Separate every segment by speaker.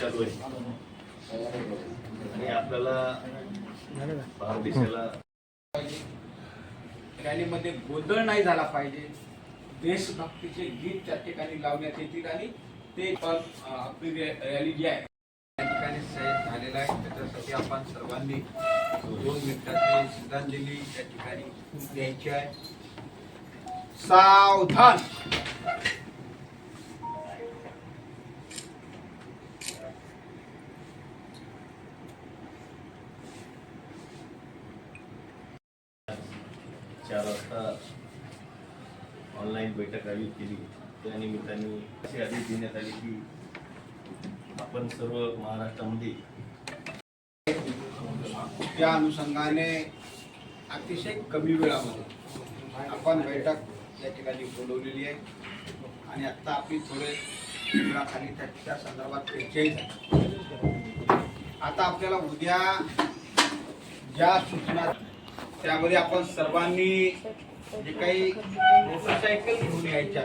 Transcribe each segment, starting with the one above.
Speaker 1: चालू आहे आणि आपल्याला
Speaker 2: रॅलीमध्ये गोंधळ नाही झाला पाहिजे. देशभक्तीचे गीत त्या ठिकाणी लावण्यात येतील आणि ते पण आपली रॅली जी आहे त्या ठिकाणी झालेला आहे. त्याच्यासाठी आपण सर्वांनी दोन मिनिटांची श्रद्धांजली त्या ठिकाणी द्यायची आहे. सावधान!
Speaker 1: चार वाजता ऑनलाईन बैठक आयोजित केली. त्या निमित्ताने अशी आदेश देण्यात आले की आपण सर्व महाराष्ट्रामध्ये
Speaker 2: त्या अनुषंगाने अतिशय कमी वेळामध्ये आपण बैठक या ठिकाणी बोलवलेली आहे. आणि आत्ता आपली थोडे वेळाखाली त्या त्या संदर्भात चर्चाही झाली. आता आपल्याला उद्या ज्या सूचना त्यामध्ये आपण सर्वांनी जे काही मोटरसायकल घेऊन यायच्या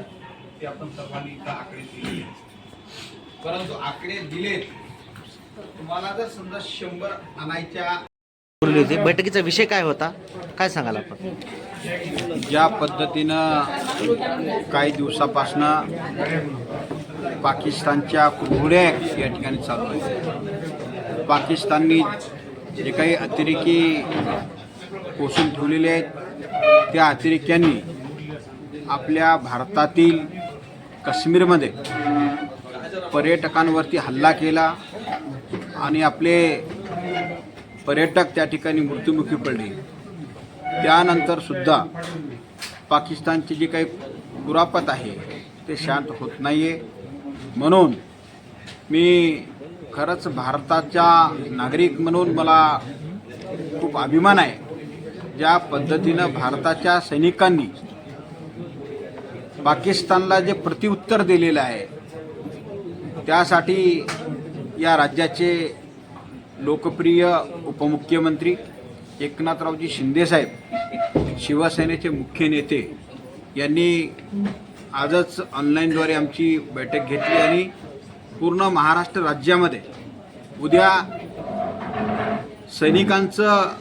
Speaker 2: ते आपण सर्वांनी इथं आकडे दिले परंतु आकडे दिलेत तुम्हाला जर समजा शंभर आणायच्या
Speaker 3: बोलली होती. बैठकीचा विषय काय होता? काय सांगाल आपण?
Speaker 2: ज्या पद्धतीनं काही दिवसापासनं पाकिस्तानच्या कुरघोड्या या ठिकाणी चालू आहेत पाकिस्ताननी जे काही अतिरेकी पोषून ठेवलेले आहेत. त्या अतिरेक्यांनी आपल्या भारतातील काश्मीरमध्ये पर्यटकांवरती हल्ला केला आणि आपले पर्यटक त्या ठिकाणी मृत्युमुखी पडले. त्यानंतरसुद्धा पाकिस्तानची जी काही कुरापत आहे ते शांत होत नाही आहे म्हणून मी खरंच भारताच्या नागरिक म्हणून मला खूप अभिमान आहे. ज्या पद्धतीनं भारताच्या सैनिकांनी पाकिस्तानला जे प्रत्युत्तर दिलेलं आहे त्यासाठी या राज्याचे लोकप्रिय उपमुख्यमंत्री एकनाथरावजी शिंदेसाहेब शिवसेनेचे मुख्य नेते यांनी आजच ऑनलाईनद्वारे आमची बैठक घेतली आणि पूर्ण महाराष्ट्र राज्यामध्ये उद्या सैनिकांचं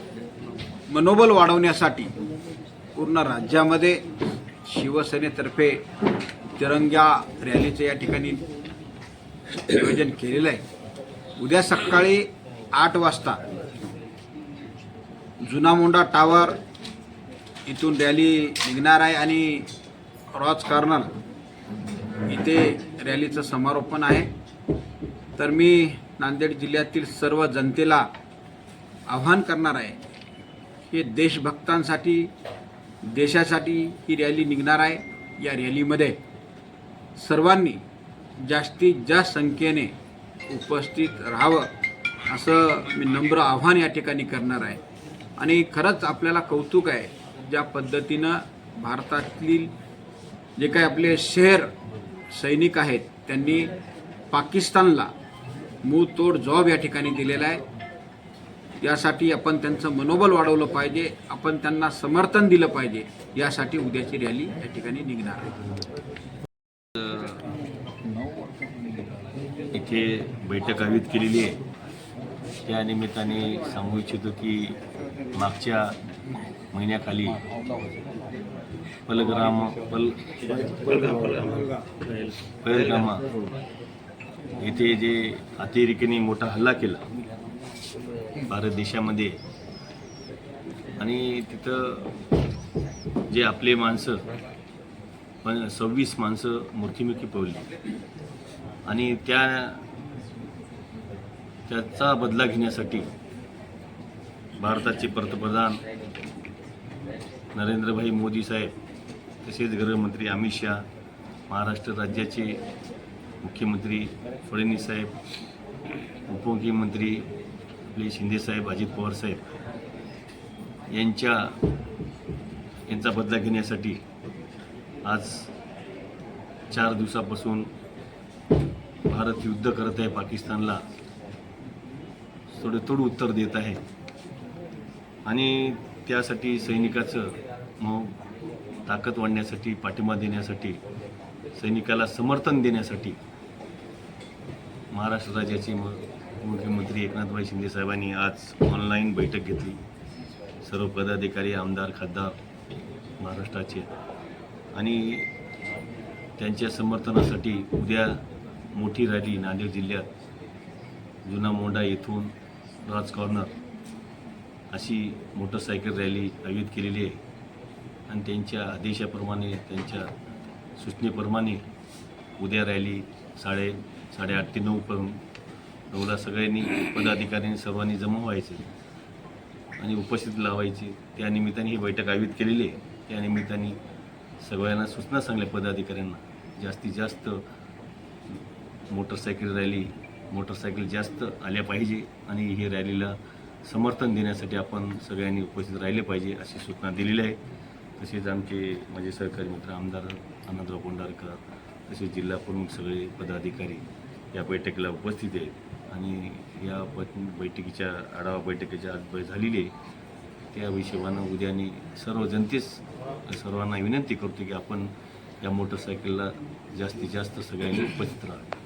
Speaker 2: मनोबल वाढवण्यासाठी पूर्ण राज्यामध्ये शिवसेनेतर्फे तिरंग्या रॅलीचं या ठिकाणी नियोजन केलेलं आहे. उद्या सकाळी आठ वाजता जुना मोंडा टावर इथून रॅली निघणार आहे आणि रॉज कॉर्नर इथे रॅलीचं समारोपण आहे. तर मी नांदेड जिल्ह्यातील सर्व जनतेला आव्हान करणार आहे हे देशभक्तांसाठी देशासाठी ही रॅली निघणार आहे. या रॅलीमध्ये सर्वांनी जास्तीत जास्त संख्येने उपस्थित राहावं असं मी नम्र आव्हान या ठिकाणी करणार आहे. आणि खरंच आपल्याला कौतुक आहे ज्या पद्धतीनं भारतातील जे काही आपले शहर सैनिक आहेत त्यांनी पाकिस्तानला तोड जॉब या ठिकाणी दिलेला आहे. यासाठी आपण त्यांचं मनोबल वाढवलं पाहिजे आपण त्यांना समर्थन दिलं पाहिजे यासाठी उद्याची रॅली या ठिकाणी निघणार आहे.
Speaker 1: इथे बैठक आयोजित केलेली आहे. त्या निमित्ताने सांगू इच्छितो की मागच्या महिन्याखाली पलग्राम पल पलग्रामा येथे जे अतिरेकीने मोठा हल्ला केला. भारत देशामध्ये. आणि तिथं जे आपले माणसं पण सव्वीस माणसं मृत्युमुखी पवली आणि त्या त्याचा बदला घेण्यासाठी भारताचे पंतप्रधान नरेंद्रभाई मोदी साहेब तसेच गृहमंत्री अमित शहा महाराष्ट्र राज्याचे मुख्यमंत्री फडणवीस साहेब उपमुख्यमंत्री आपले शिंदेसाहेब अजित पवार साहेब यांच्या यांचा बदला घेण्यासाठी आज चार दिवसापासून भारत युद्ध करत आहे पाकिस्तानला थोडं थोडं उत्तर देत आहे. आणि त्यासाठी सैनिकाचं मग ताकद वाढण्यासाठी पाठिंबा देण्यासाठी सैनिकाला समर्थन देण्यासाठी महाराष्ट्र राज्याची मग मुख्यमंत्री एकनाथभाई शिंदे साहेबांनी आज ऑनलाईन बैठक घेतली. सर्व पदाधिकारी आमदार खासदार महाराष्ट्राचे. आणि त्यांच्या समर्थनासाठी उद्या मोठी रॅली नांदेड जिल्ह्यात जुना मोंडा येथून राज कॉर्नर अशी मोटरसायकल रॅली आयोजित केलेली आहे. आणि त्यांच्या आदेशाप्रमाणे त्यांच्या सूचनेप्रमाणे उद्या रॅली साडे साडेआठ ते नऊपर्यंत नऊला सगळ्यांनी पदाधिकाऱ्यांनी सर्वांनी जमा व्हायचे. आणि उपस्थित लावायची. त्या निमित्ताने ही बैठक आयोजित केलेली आहे. त्या निमित्ताने सगळ्यांना सूचना सांगल्या पदाधिकाऱ्यांना. जास्तीत जास्त मोटरसायकल रॅली मोटरसायकल जास्त आल्या पाहिजे आणि ही रॅलीला समर्थन देण्यासाठी आपण सगळ्यांनी उपस्थित राहिले पाहिजे अशी सूचना दिलेली आहे. तसेच आमचे माझे सहकारी मित्र आमदार आनंदराव कोंडारकर तसेच जिल्हा प्रमुख सगळे पदाधिकारी या बैठकीला उपस्थित आहेत. आणि या बैठकीच्या आढावा बैठकीच्या आज झालेली आहे. त्या हिशोबानं उद्या सर्व जनतेस सर्वांना विनंती करतो की आपण या मोटरसायकलला जास्तीत जास्त सगळ्यांनी उपस्थित राहावे.